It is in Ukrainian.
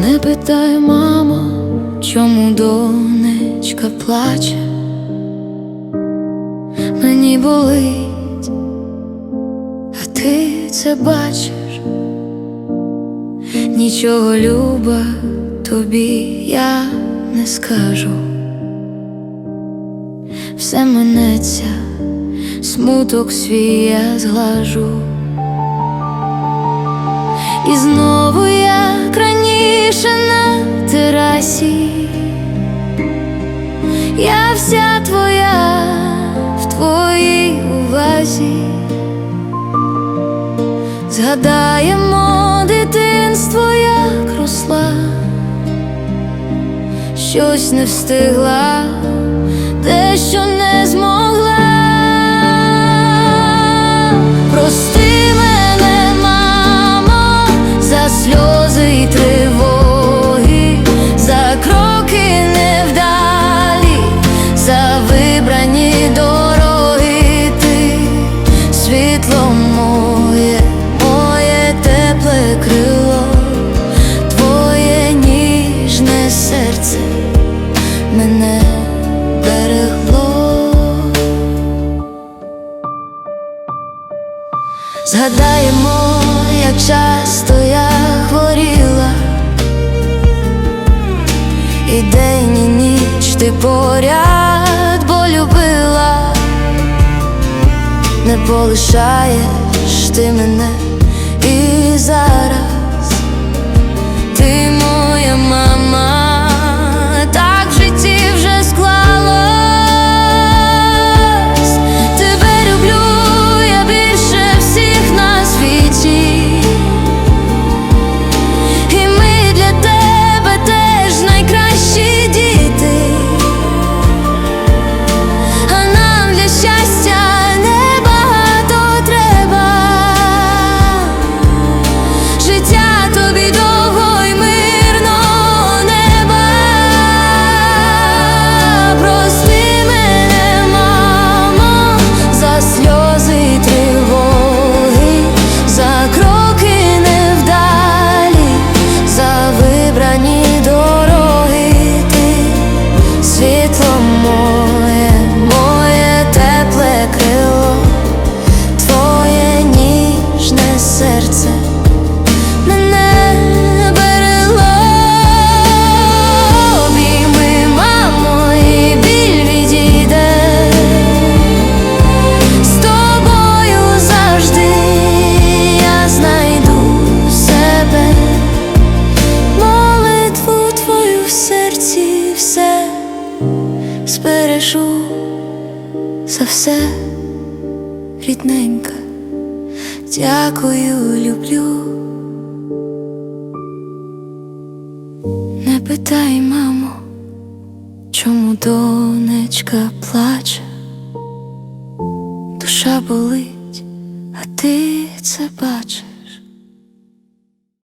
Не питай, мамо, чому донечка плаче, мені болить, а ти це бачиш, нічого люба тобі я не скажу, все минеться, смуток свій я зглажу. І знову як раніше на терасі, я вся твоя в твоїй увазі, згадаємо дитинство, як росла, щось не встигла, дещо не змогла. Вибрані дороги, ти світло моє, моє тепле крило, твоє ніжне серце мене берегло. Згадаємо, як часто я хворіла, і день і ніч ти поряд, не полишаєш ти мене. І зараз ти моя мама, збережу за все рідненька. Дякую, люблю. Не питай, мамо, чому донечка плаче, душа болить, а ти це бачиш.